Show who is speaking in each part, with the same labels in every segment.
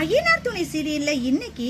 Speaker 1: ஐயனார் துணை சீரியல்ல இன்னைக்கு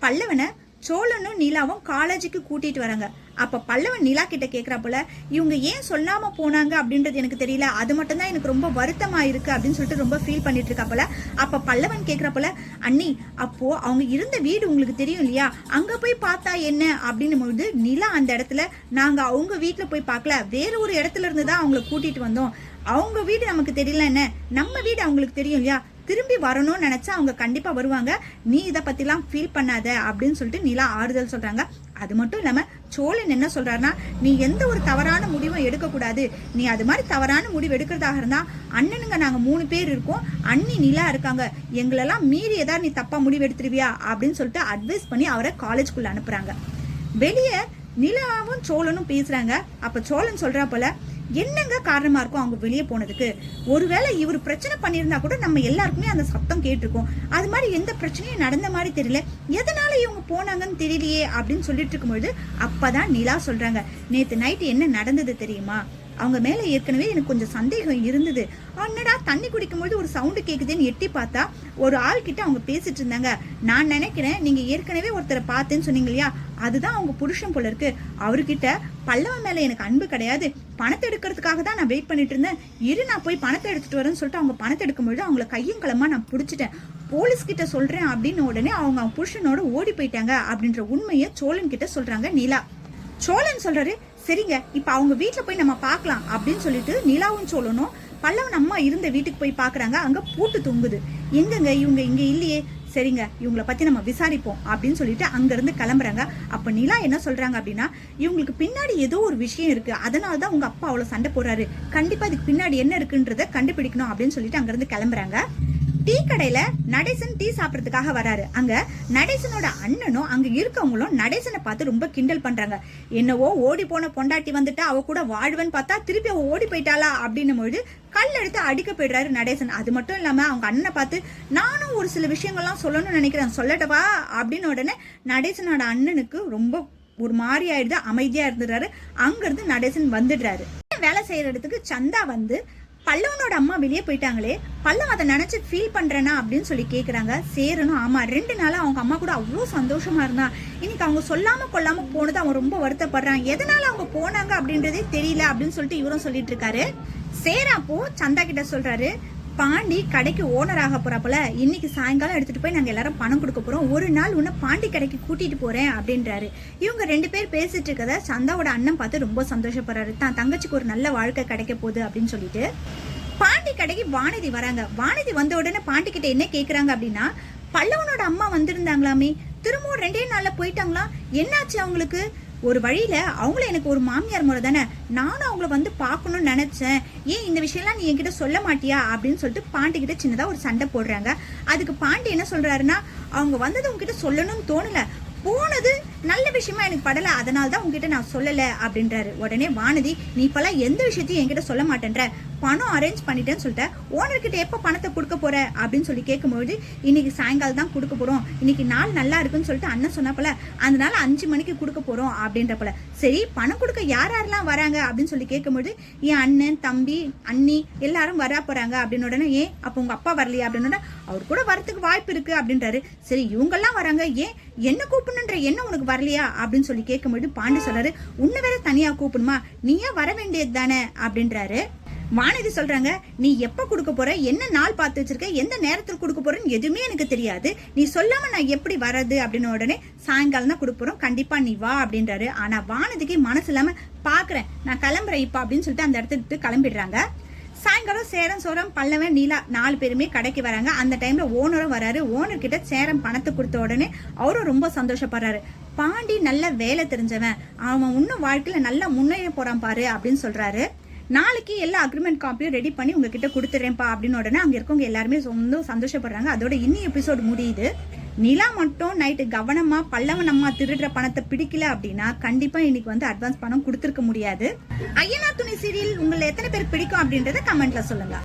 Speaker 1: பல்லவனை சோழனும் நிலாவும் காலேஜுக்கு கூட்டிட்டு வராங்க. அப்ப பல்லவன் நிலா கிட்ட கேக்குறாப்புல இவங்க ஏன் சொல்லாம போனாங்க? அப்படின்றது எனக்கு தெரியல. அது மட்டும் தான் எனக்கு ரொம்ப வருத்தமா இருக்கு அப்படின்னு சொல்லிட்டு ரொம்ப ஃபீல் பண்ணிட்டு இருக்காப்புல அப்ப பல்லவன் கேக்குறாப்புல அண்ணி அப்போ அவங்க இருந்த வீடு உங்களுக்கு தெரியும் இல்லையா? அங்க போய் பார்த்தா என்ன? அப்படின்னும் பொழுது நிலா அந்த இடத்துல நாங்க அவங்க வீட்டுல போய் பார்க்கல. வேற ஒரு இடத்துல இருந்து தான் அவங்கள கூட்டிட்டு வந்தோம். அவங்க வீடு நமக்கு தெரியல என்ன? நம்ம வீடு அவங்களுக்கு தெரியும் இல்லையா? திரும்பி வரணும்னு நினச்சா அவங்க கண்டிப்பாக வருவாங்க. நீ இதை பத்திலாம் ஃபீல் பண்ணாத அப்படின்னு சொல்லிட்டு நிலா ஆறுதல் சொல்றாங்க. அது மட்டும் இல்லாமல் சோழன் என்ன சொல்றாருன்னா நீ எந்த ஒரு தவறான முடிவும் எடுக்கக்கூடாது. நீ அது மாதிரி தவறான முடிவு எடுக்கிறதாக இருந்தால் அண்ணனுங்க நாங்கள் மூணு பேர் இருக்கோம். அண்ணி நிலா இருக்காங்க. எங்களெல்லாம் மீறி ஏதாவது நீ தப்பாக முடிவு எடுத்துருவியா அப்படின்னு சொல்லிட்டு அட்வைஸ் பண்ணி அவரை காலேஜ்குள்ளே அனுப்புகிறாங்க வெளியே நிலாவும் சோழனும் பேசுறாங்க. அப்ப சோழன் சொல்றா போல என்னங்க காரணமா இருக்கும் அவங்க வெளியே போனதுக்கு? ஒருவேளை இவர் பிரச்சனை பண்ணியிருந்தா கூட நம்ம எல்லாருக்குமே அந்த சத்தம் கேட்டிருக்கோம். அது மாதிரி எந்த பிரச்சனையும் நடந்த மாதிரி தெரியல. எதனால இவங்க போனாங்கன்னு தெரியலையே அப்படின்னு சொல்லிட்டு இருக்கும்பொழுது அப்பதான் நிலா சொல்றாங்க நேத்து நைட்டு என்ன நடந்தது தெரியுமா? அவங்க மேலே ஏற்கனவே எனக்கு கொஞ்சம் சந்தேகம் இருந்தது. அன்னடா தண்ணி குடிக்கும்போது ஒரு சவுண்டு கேட்குதுன்னு எட்டி பார்த்தா ஒரு ஆள்கிட்ட அவங்க பேசிட்டு இருந்தாங்க. நான் நினைக்கிறேன் நீங்கள் ஏற்கனவே ஒருத்தரை பார்த்தேன்னு சொன்னீங்க இல்லையா? அதுதான் அவங்க புருஷன் போல இருக்கு. அவர்கிட்ட பல்லவன் மேலே எனக்கு அன்பு கிடையாது. பணத்தை எடுக்கிறதுக்காக தான் நான் வெயிட் பண்ணிட்டு இருந்தேன். இரு நான் போய் பணத்தை எடுத்துட்டு வரேன்னு சொல்லிட்டு அவங்க பணத்தை எடுக்கும்பொழுது அவங்கள கையும் களமா நான் பிடிச்சிட்டேன். போலீஸ் கிட்ட சொல்றேன் அப்படின்னு உடனே அவங்க அவங்க புருஷனோட ஓடி போயிட்டாங்க அப்படின்ற உண்மையை சோழன் கிட்ட சொல்றாங்க நிலா. சோழன் சொல்றாரு சரிங்க இப்போ அவங்க வீட்டில் போய் நம்ம பார்க்கலாம் அப்படின்னு சொல்லிட்டு நிலாவும் சொல்லணும். பல்லவன் அம்மா இருந்த வீட்டுக்கு போய் பார்க்குறாங்க அங்கே பூட்டு தொங்குது. எங்கங்க இவங்க இங்கே இல்லையே? சரிங்க இவங்கள பற்றி நம்ம விசாரிப்போம் அப்படின்னு சொல்லிட்டு அங்கேருந்து கிளம்புறாங்க. அப்போ நிலா என்ன சொல்கிறாங்க அப்படின்னா இவங்களுக்கு பின்னாடி ஏதோ ஒரு விஷயம் இருக்கு. அதனால தான் உங்கள் அப்பா அவ்வளோ சண்டை போடுறாரு. கண்டிப்பாக இதுக்கு பின்னாடி என்ன இருக்குன்றதை கண்டுபிடிக்கணும் அப்படின்னு சொல்லிட்டு அங்கேருந்து கிளம்புறாங்க. டீ கடையில நடேசன் டீ சாப்பிட்றதுக்காக வராரு. அங்க நடேசனோட அண்ணனும் அங்க இருக்கவங்களும் நடேசனை பார்த்து ரொம்ப கிண்டல் பண்றாங்க. என்னவோ ஓடி போன பொண்டாட்டி வந்துட்டா அவ கூட வாழ்வன்னு பார்த்தா திருப்பி அவ ஓடி போயிட்டாளா அப்படின்னும் பொழுது கல் எடுத்து அடிக்க போயிடுறாரு நடேசன். அது மட்டும் இல்லாம அவங்க அண்ணனை பார்த்து நானும் ஒரு சில விஷயங்கள்லாம் சொல்லணும்னு நினைக்கிறேன். சொல்லட்டவா? அப்படின்னு உடனே நடேசனோட அண்ணனுக்கு ரொம்ப ஒரு மாதிரி ஆயிடுது அமைதியா இருந்துடுறாரு. அங்கேருந்து நடேசன் வந்துடுறாரு. வேலை செய்யற இடத்துக்கு சந்தா வந்து பல்லவனோட அம்மா வெளியே போயிட்டாங்களே பல்லவன் அதை நினைச்சு ஃபீல் பண்றேனா அப்படின்னு சொல்லி கேட்குறாங்க சேரணும் ஆமா ரெண்டு நாளா அவங்க அம்மா கூட அவ்வளோ சந்தோஷமா இருந்தான் இன்னைக்கு அவங்க சொல்லாம கொள்ளாம போனது அவன் ரொம்ப வருத்தப்படுறான் எதனால அவங்க போனாங்க அப்படின்றதே தெரியல அப்படின்னு சொல்லிட்டு இவரும் சொல்லிட்டு இருக்காரு. சேரா அப்போ சந்தா கிட்ட சொல்றாரு. பாண்டி கடைக்கு ஓனர் ஆக போறாப்புல இன்னைக்கு சாயங்காலம் எடுத்துட்டு போய் நாங்க எல்லாரும் பணம் கொடுக்க போறோம். ஒரு நாள் உன்னை பாண்டி கடைக்கு கூட்டிட்டு போறேன் அப்படின்றாரு. இவங்க ரெண்டு பேர் பேசிட்டு இருக்கத சந்தாவோட அண்ணன் பார்த்து ரொம்ப சந்தோஷப்படுறாரு. தான் தங்கச்சிக்கு ஒரு நல்ல வாழ்க்கை கிடைக்க போகுது அப்படின்னு சொல்லிட்டு பாண்டி கடைக்கு வானதி வராங்க. வானதி வந்த உடனே பாண்டி கிட்ட என்ன கேக்குறாங்க அப்படின்னா பல்லவனோட அம்மா வந்திருந்தாங்களாமே. திரும்பவும் ரெண்டே நாள்ல போயிட்டாங்களா? என்னாச்சு அவங்களுக்கு? ஒரு வழியில் அவங்கள எனக்கு ஒரு மாமியார் முறை தானே? நானும் அவங்கள வந்து பார்க்கணும்னு நினச்சேன். ஏன் இந்த விஷயம்லாம் நீ என்கிட்ட சொல்ல மாட்டியா? அப்படின்னு சொல்லிட்டு பாண்டி கிட்ட ஒரு சண்டை போடுறாங்க. அதுக்கு பாண்டி என்ன சொல்கிறாருன்னா அவங்க வந்தது உங்ககிட்ட சொல்லணும்னு தோணலை. போனது நல்ல விஷயமா எனக்கு படல. அதனால தான் உங்ககிட்ட நான் சொல்லலை அப்படின்றாரு. உடனே வானதி நீ இப்பெல்லாம் எந்த விஷயத்தையும் என்கிட்ட சொல்ல மாட்டேன்ற. பணம் அரேஞ்ச் பண்ணிட்டேன்னு சொல்லிட்டேன் ஓனர்கிட்ட எப்போ பணத்தை கொடுக்க போற? அப்படின்னு சொல்லி கேட்கும்போது இன்னைக்கு சாயங்காலம் தான் கொடுக்க போறோம். இன்னைக்கு நாள் நல்லா இருக்குன்னு சொல்லிட்டு அண்ணன் சொன்னப்பல அதனால அஞ்சு மணிக்கு கொடுக்க போறோம் அப்படின்றப்பல. சரி பணம் கொடுக்க யார் யாரெல்லாம் வராங்க? அப்படின்னு சொல்லி கேட்கும்போது என் அண்ணன் தம்பி அண்ணி எல்லாரும் வரா போறாங்க அப்படின்னு உடனே ஏன்? அப்போ உங்க அப்பா வரலையா? அப்படின்னு உடனே அவர் கூட வரதுக்கு வாய்ப்பு இருக்கு அப்படின்றாரு. சரி இவங்கெல்லாம் வராங்க. ஏன்? என்ன கூப்பிடணுன்ற என்ன உனக்கு வரலையா? அப்படின்னு சொல்லி கேட்கும்போது பாண்டி சொல்றாரு உன்னை வேற தனியா கூப்பிடுமா நீயே வர வேண்டியது தானே? அப்படின்றாரு. வானதி சொல்றாங்க நீ எப்ப கொடுக்க போற? என்ன நாள் பார்த்து வச்சிருக்க? எந்த நேரத்தில் கொடுக்க போறேன்னு எதுவுமே எனக்கு தெரியாது. நீ சொல்லாம நான் எப்படி வர்றது? அப்படின்னு உடனே சாயங்காலம் தான் கொடுப்போம் கண்டிப்பா நீ வா அப்படின்றாரு. ஆனா வானதிக்கு மனசு இல்லாம பாக்குறேன். நான் கிளம்புறேன் இப்ப அப்படின்னு சொல்லிட்டு அந்த இடத்திட்டு கிளம்பிடுறாங்க. சாயங்காலம் சேரம் சோரம் பல்லவன் நீலா நாலு பேருமே கடைக்கு வராங்க. அந்த டைம்ல ஓனரும் வராரு. ஓனர் கிட்ட சேரம் பணத்தை கொடுத்த உடனே அவரும் ரொம்ப சந்தோஷப்படுறாரு. பாண்டி நல்ல வேலை தெரிஞ்சவன். அவன் இன்னும் வாழ்க்கையில நல்லா முன்னேற போறான் பாரு அப்படின்னு சொல்றாரு. நாளைக்கு எல்லா அக்ரிமெண்ட் காப்பியும் ரெடி பண்ணி உங்ககிட்ட கொடுத்துட்றேன்ப்பா அப்படின்னு உடனே அங்கே இருக்கவங்க எல்லாருமே ரொம்ப சந்தோஷப்படுறாங்க. அதோட இன்னி எபிசோடு முடியுது. நிலா மட்டும் நைட்டு கவனமாக பல்லவன் அம்மா திருடுற பணத்தை பிடிக்கல அப்படின்னா கண்டிப்பாக இன்னைக்கு வந்து அட்வான்ஸ் பணம் கொடுத்துருக்க முடியாது. ஐயனா துணி சீரியல் உங்களை எத்தனை பேர் பிடிக்கும் அப்படின்றத கமெண்ட்ல சொல்லுங்க.